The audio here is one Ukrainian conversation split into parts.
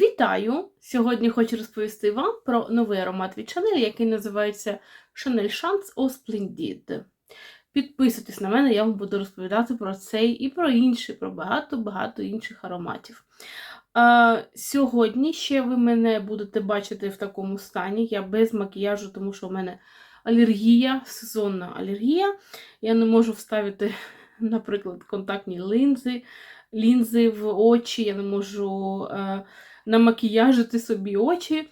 Вітаю! Сьогодні хочу розповісти вам про новий аромат від Chanel, який називається Chanel Chance Au Splendid. Підписуйтесь на мене, я вам буду розповідати про цей і про інший, про багато-багато інших ароматів. А, сьогодні ще ви мене будете бачити в такому стані. Я без макіяжу, тому що в мене алергія, сезонна алергія. Я не можу вставити, наприклад, контактні лінзи, лінзи в очі, я не можу. Е, намакіяжити собі очі.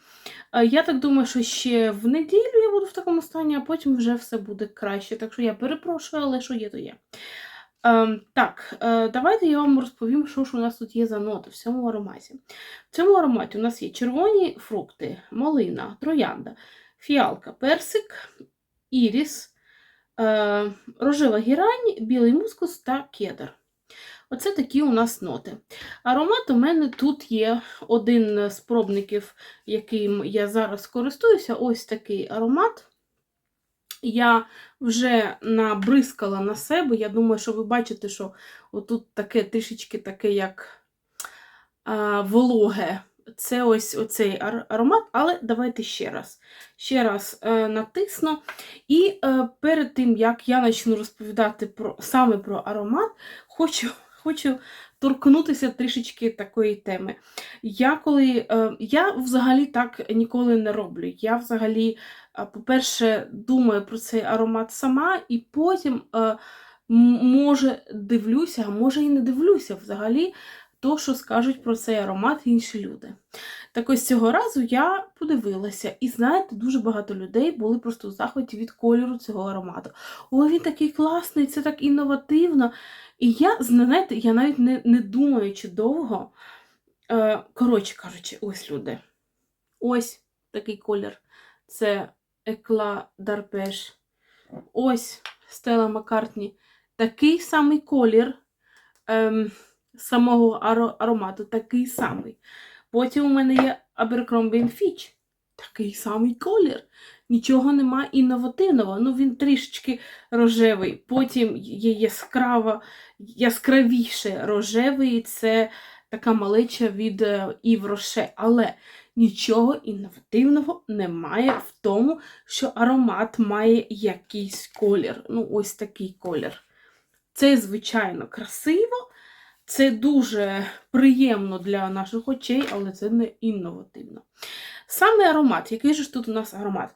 Е, Я так думаю, що ще в неділю я буду в такому стані, а потім вже все буде краще. Так що я перепрошую, але що є, то є. Ем, так, е, давайте я вам розповім, що ж у нас тут є за ноти в цьому ароматі. В цьому ароматі у нас є червоні фрукти, малина, троянда, фіалка, персик, іріс, е, рожева гірань, білий мускус та кедр. Оце такі у нас ноти. Аромат у мене тут є один з пробників, яким я зараз користуюся. Ось такий аромат. Я вже набризкала на себе. Я думаю, що ви бачите, що отут таке трішечки таке, як а, вологе. Це ось оцей аромат, але давайте ще раз. Ще раз е, натисну. І е, перед тим, як я почну розповідати про, саме про аромат, хочу хочу торкнутися трішечки такої теми. Я коли, е, я взагалі так ніколи не роблю. Я взагалі, е, по-перше, думаю про цей аромат сама, і потім, е, може, дивлюся, а може і не дивлюся взагалі. То, що скажуть про цей аромат інші люди. Так ось цього разу я подивилася, і знаєте, дуже багато людей були просто в захваті від кольору цього аромату. О, він такий класний, це так інновативно. І я, знаєте, я навіть не не думаючи довго, е, коротше кажучи, ось люди. Ось такий колір. Це Екла Дарпеш. Ось Стела Маккартні. Такий самий колір ем, самого аромату, такий самий. Потім у мене є Abercrombie Fitch. Такий самий колір. Нічого нема інновативного. Ну, він трішечки рожевий. Потім є яскраво, яскравіше рожевий це така малеча від Ів Роше. Але нічого інновативного немає в тому, що аромат має якийсь колір. Ну, ось такий колір. Це, звичайно, красиво. Це дуже приємно для наших очей, але це не інновативно. Саме аромат, який же ж тут у нас аромат?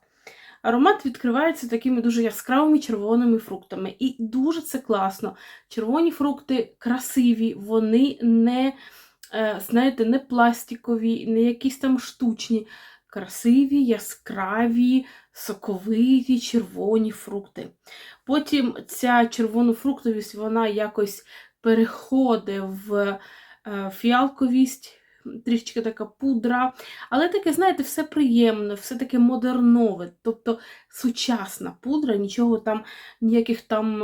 Аромат відкривається такими дуже яскравими червоними фруктами. І дуже це класно. Червоні фрукти красиві, вони не, е, знаєте, не пластикові, не якісь там штучні. Красиві, яскраві, соковиті червоні фрукти. Потім ця червонофруктовість, вона якось переходить в е, фіалковість трішечки така пудра. Але таке, знаєте, все приємне, все таке модернове, тобто сучасна пудра, нічого там, ніяких там.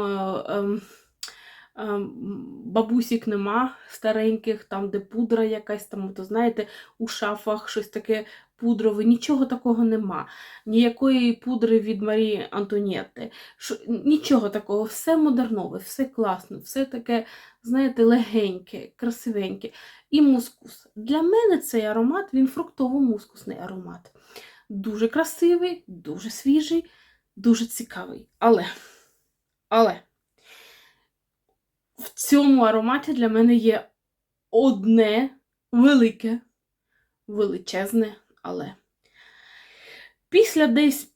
Бабусік нема стареньких, там, де пудра якась, там, то знаєте, у шафах щось таке пудрове, нічого такого нема. Ніякої пудри від Марії Антонєти. Нічого такого, все модернове, все класно, все таке, знаєте, легеньке, красивеньке. І мускус. Для мене цей аромат, він фруктово-мускусний аромат. Дуже красивий, дуже свіжий, дуже цікавий. Але, але цьому ароматі для мене є одне велике, величезне, але. Після десь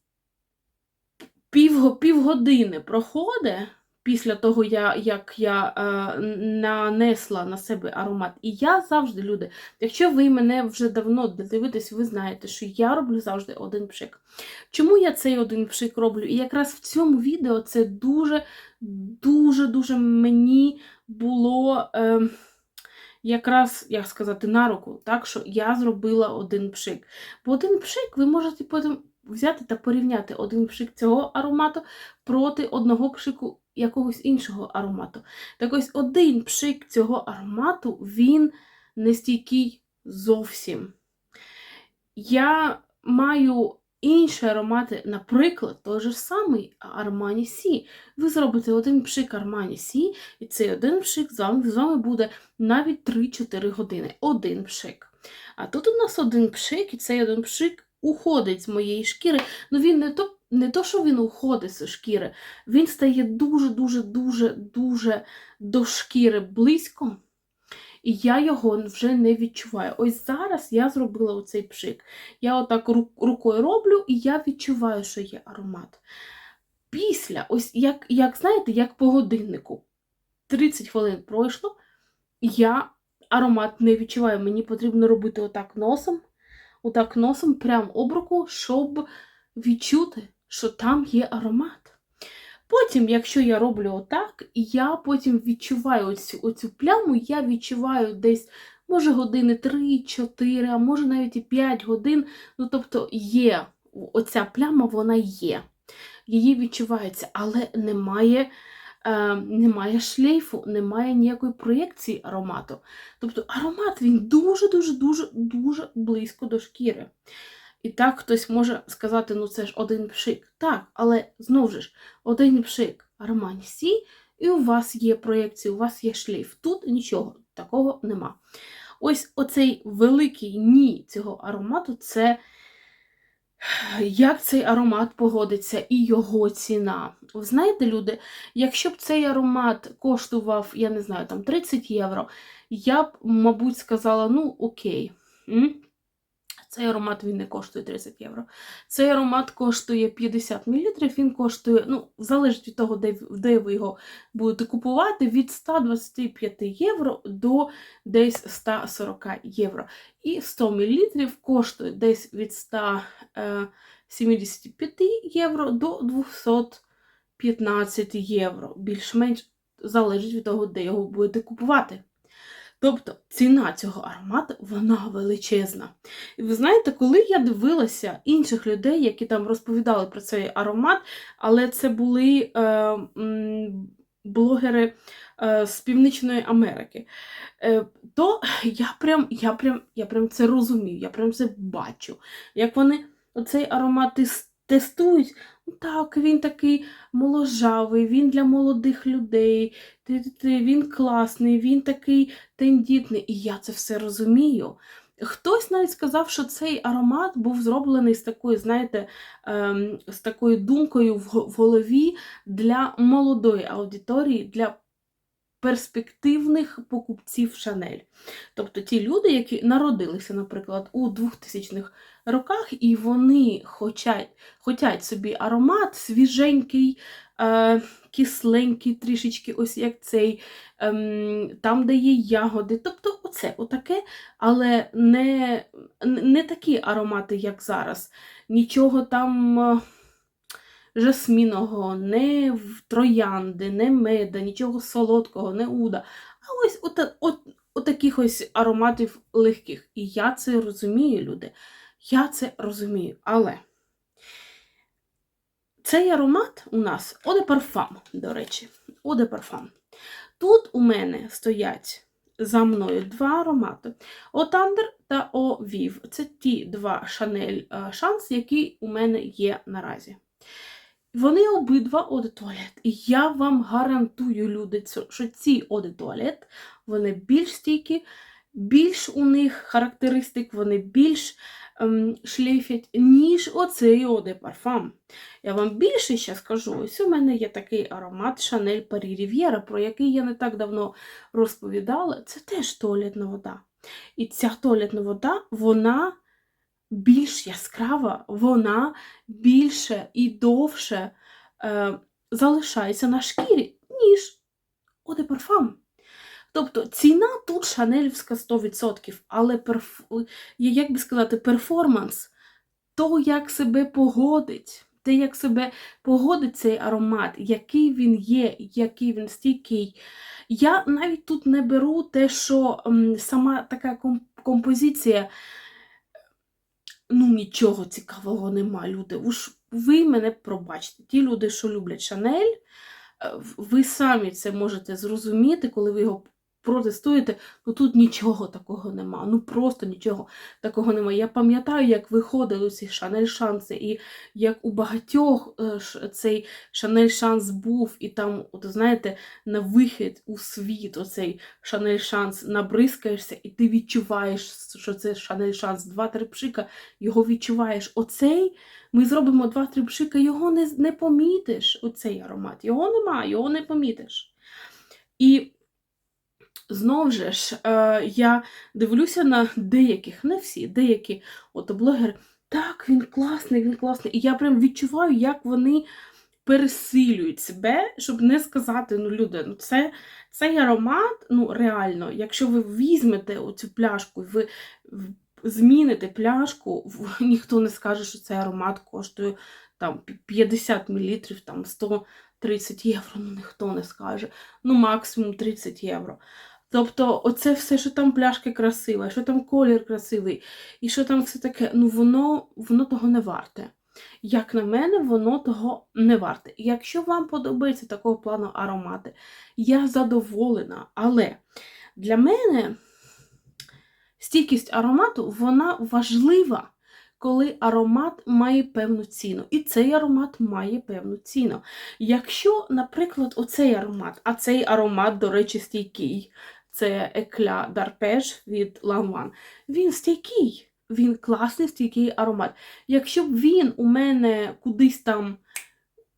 пів, півгодини проходить, після того, як я е, нанесла на себе аромат. І я завжди, люди, якщо ви мене вже давно дивитесь, ви знаєте, що я роблю завжди один пшик. Чому я цей один пшик роблю? І якраз в цьому відео це дуже-дуже-дуже мені було. Е, Якраз, як сказати, на руку, так що я зробила один пшик. Бо один пшик ви можете потім взяти та порівняти один пшик цього аромату проти одного пшику якогось іншого аромату. Так ось один пшик цього аромату, він не стійкий зовсім. Я маю інші аромати, наприклад, той же самий Armani Сі. Ви зробите один пшик Armani Сі, і цей один пшик з вами, з вами буде навіть 3-4 години. Один пшик. А тут у нас один пшик, і цей один пшик уходить з моєї шкіри. Ну він не то, не то, що він уходить з шкіри, він стає дуже-дуже дуже дуже до шкіри близько. І я його вже не відчуваю. Ось зараз я зробила оцей пшик. Я отак рукою роблю, і я відчуваю, що є аромат. Після, ось як, як знаєте, як по годиннику, 30 хвилин пройшло, я аромат не відчуваю. Мені потрібно робити отак носом, отак носом, прям об руку, щоб відчути, що там є аромат. Потім, якщо я роблю отак, я потім відчуваю оцю, оцю пляму, я відчуваю десь, може, години 3-4, а може навіть і 5 годин. Ну, тобто є оця пляма, вона є. Її відчувається, але немає, е, немає шлейфу, немає ніякої проєкції аромату. Тобто аромат він дуже-дуже дуже дуже близько до шкіри. І так хтось може сказати, ну це ж один пшик. Так, але знову ж, один пшик Armani C, і у вас є проєкція, у вас є шлейф. Тут нічого такого нема. Ось оцей великий ні цього аромату це як цей аромат погодиться і його ціна. Ви знаєте, люди, якщо б цей аромат коштував, я не знаю, там 30 євро, я б, мабуть, сказала, ну окей. Цей аромат він не коштує 30 євро. Цей аромат коштує 50 мл, він коштує, ну, залежить від того, де, де ви його будете купувати, від 125 євро до десь 140 євро. І 100 мл коштує десь від 175 євро до 215 євро. Більш-менш залежить від того, де його будете купувати. Тобто ціна цього аромату вона величезна. І ви знаєте, коли я дивилася інших людей, які там розповідали про цей аромат, але це були е, м, блогери е, з Північної Америки, е, то я прям, я, прям, я прям це розумію, я прям це бачу. Як вони оцей аромат тестують, так, він такий моложавий, він для молодих людей, він класний, він такий тендітний, і я це все розумію. Хтось навіть сказав, що цей аромат був зроблений з такою, знаєте, ем, з такою думкою в голові для молодої аудиторії, для перспективних покупців Шанель. Тобто ті люди, які народилися, наприклад, у 2000-х роках, і вони хочуть, хочуть собі аромат свіженький, е, кисленький, трішечки, ось як цей, ем, там, де є ягоди. Тобто, оце, отаке, але не, не такі аромати, як зараз. Нічого там. Жасміного, не троянди, не меда, нічого солодкого, не уда. А ось от, от, от таких ось ароматів легких. І я це розумію, люди. Я це розумію. Але цей аромат у нас de Parfum, до речі. De Parfum. Тут у мене стоять за мною два аромати: Отандер та Овів. Це ті два Chanel Chance, які у мене є наразі. Вони обидва de І я вам гарантую, люди, що ці de Toilette, вони більш стійкі, більш у них характеристик, вони більш ем, шлейфять, ніж оцей de Parfum. Я вам більше ще скажу. Ось у мене є такий аромат Chanel Paris Riviera, про який я не так давно розповідала. Це теж туалетна вода. І ця туалетна вода, вона більш яскрава, вона більше і довше е, залишається на шкірі, ніж de Parfum. Тобто ціна тут шанелівська 100%, але перф... як би сказати, перформанс, то, як себе погодить, те, як себе погодить цей аромат, який він є, який він стійкий. Я навіть тут не беру те, що сама така ком- композиція, ну нічого цікавого нема, люди. Уж ви мене пробачте. Ті люди, що люблять Шанель, е, ви самі це можете зрозуміти, коли ви його протестуєте, ну тут нічого такого нема. Ну просто нічого такого нема. Я пам'ятаю, як виходили ці Шанель шанси, і як у багатьох е, цей Шанель шанс був, і там, от знаєте, на вихід у світ оцей Шанель шанс набризкаєшся, і ти відчуваєш, що це Шанель шанс. Два-три пшика, його відчуваєш. Оцей ми зробимо два-три пшика, його не, не помітиш, оцей аромат. Його нема, його не помітиш. І знову же ж, е, я дивлюся на деяких, не всі, деякі от блогери, так, він класний, він класний. І я прям відчуваю, як вони пересилюють себе, щоб не сказати, ну, люди, ну це цей аромат, ну реально, якщо ви візьмете оцю пляшку, і ви зміните пляшку, ніхто не скаже, що цей аромат коштує там 50 мл, там 130 євро, ну ніхто не скаже, ну максимум 30 євро. Тобто, оце все, що там пляшка красива, що там колір красивий, і що там все таке, ну воно, воно того не варте. Як на мене, воно того не варте. Якщо вам подобається такого плану аромати, я задоволена. Але для мене стійкість аромату вона важлива, коли аромат має певну ціну. І цей аромат має певну ціну. Якщо, наприклад, оцей аромат, а цей аромат, до речі, стійкий, це екля Дарпеж від Ламван, він стійкий. Він класний стійкий аромат. Якщо б він у мене кудись там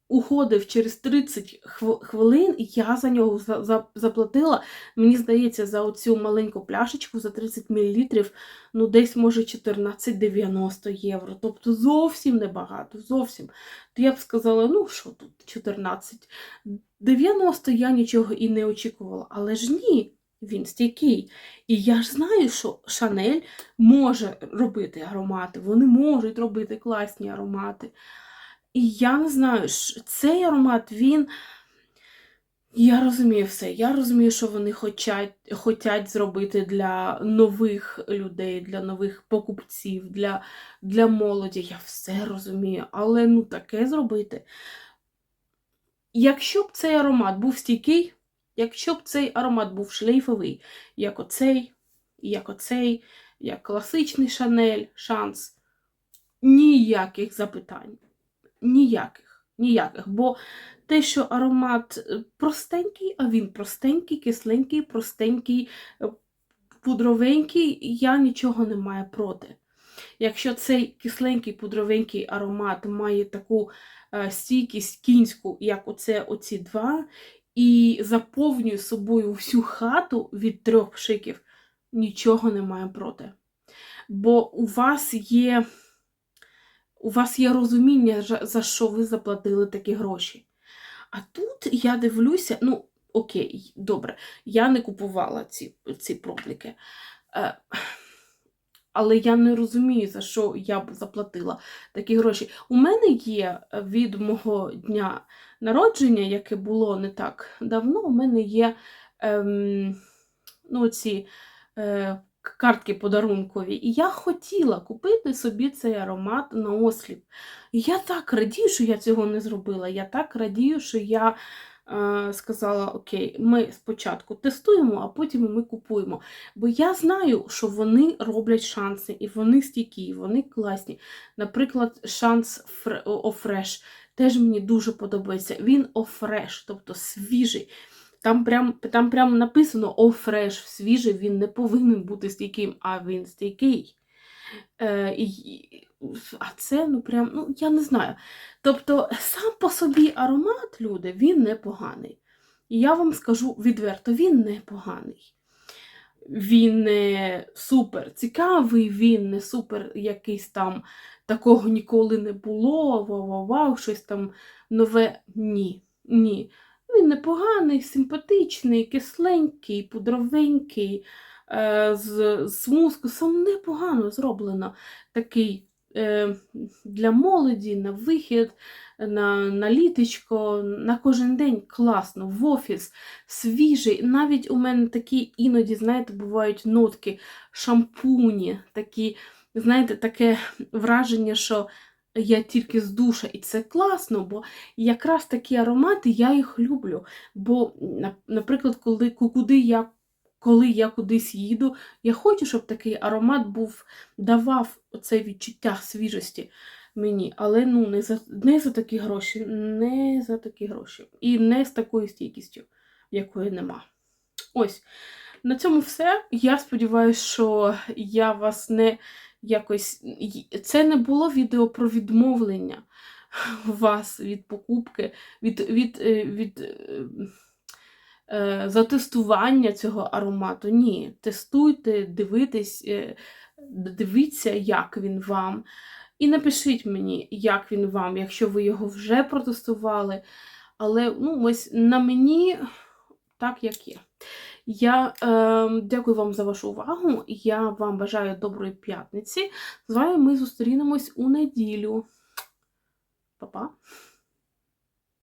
уходив через 30 хв- хвилин, я за нього за- за- заплатила, мені здається, за оцю маленьку пляшечку за 30 мл, ну десь може 14,90 євро. Тобто зовсім небагато, зовсім. То я б сказала, ну що тут 14,90 я нічого і не очікувала. Але ж ні, він стійкий. І я ж знаю, що Шанель може робити аромати, вони можуть робити класні аромати. І я не знаю, цей аромат, він. Я розумію все. Я розумію, що вони хочуть, хочуть зробити для нових людей, для нових покупців, для, для молоді. Я все розумію. Але ну таке зробити. Якщо б цей аромат був стійкий, якщо б цей аромат був шлейфовий, як оцей, як оцей, як класичний Шанель, шанс, ніяких запитань. Ніяких. Ніяких. Бо те, що аромат е, простенький, а він простенький, кисленький, простенький, е, пудровенький, я нічого не маю проти. Якщо цей кисленький пудровенький аромат має таку е, стійкість кінську, як оце, оці два, і заповнює собою всю хату від трьох пшиків, нічого не маю проти. Бо у вас є, у вас є розуміння, за- що ви заплатили такі гроші. А тут я дивлюся, ну, окей, добре, я не купувала ці, ці пропліки. Е, але я не розумію, за що я б заплатила такі гроші. У мене є від мого дня народження, яке було не так давно, у мене є ем, ну, ці е, картки подарункові. І я хотіла купити собі цей аромат на осліп. І я так радію, що я цього не зробила. Я так радію, що я е, сказала: Окей, ми спочатку тестуємо, а потім ми купуємо. Бо я знаю, що вони роблять шанси, і вони стійкі, і вони класні. Наприклад, шанс Фре- Офреш теж мені дуже подобається. Він офреш, тобто свіжий. Там прям, там прям написано офреш, свіжий, він не повинен бути стійким, а він стійкий. Е, і, а це, ну прям, ну я не знаю. Тобто, сам по собі аромат, люди, він непоганий. І я вам скажу відверто, він непоганий. Він не супер цікавий, він не супер якийсь там такого ніколи не було, вау-вау-вау, щось там нове. Ні. Ні. Він непоганий, симпатичний, кисленький, пудровенький, е, з, з мускусом непогано зроблено. Такий е, для молоді, на вихід, на, на літочко, на кожен день класно, в офіс, свіжий. Навіть у мене такі іноді, знаєте, бувають нотки, шампуні, такі, знаєте, таке враження, що я тільки з душа, і це класно, бо якраз такі аромати я їх люблю. Бо, наприклад, коли куди я коли я кудись їду, я хочу, щоб такий аромат був, давав оце відчуття свіжості мені, але ну не за, не за такі гроші, не за такі гроші. І не з такою стійкістю, якої нема. Ось. На цьому все. Я сподіваюся, що я вас не якось. Це не було відео про відмовлення вас від покупки, від, від, е, від, е, е, затестування цього аромату. Ні, тестуйте, дивитесь, е, дивіться, як він вам. І напишіть мені, як він вам, якщо ви його вже протестували. Але ну, ось на мені так, як є. Я е, дякую вам за вашу увагу. Я вам бажаю доброї п'ятниці. З вами ми зустрінемось у неділю. Па-па!